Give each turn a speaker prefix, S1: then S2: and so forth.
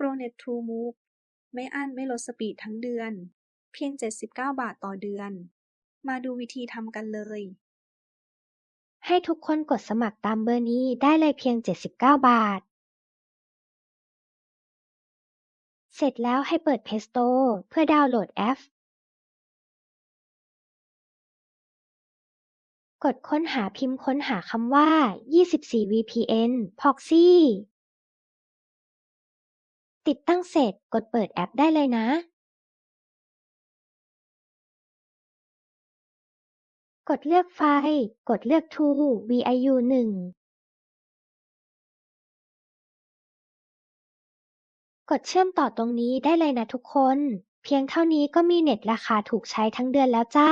S1: ProNet TrueMove ไม่อั้นไม่ลดสปีดทั้งเดือน เพียง 79 บาทต่อเดือน มาดูวิธีทำกันเลย
S2: ให้ทุกคนกดสมัครตามเบอร์นี้ได้เลยเพียง 79 บาท เสร็จแล้วให้เปิด Play Store เพื่อดาวน์โหลดแอป กดค้นหาพิมพ์ค้นหาคำว่า 24VPN Proxy ติดตั้งเสร็จ กดเปิดแอปได้เลยนะ กดเลือกไฟล์ กดเลือก To VIU 1 กดเชื่อมต่อตรงนี้ได้เลยนะทุกคน เพียงเท่านี้ก็มีเน็ตราคาถูกใช้ทั้งเดือนแล้วจ้า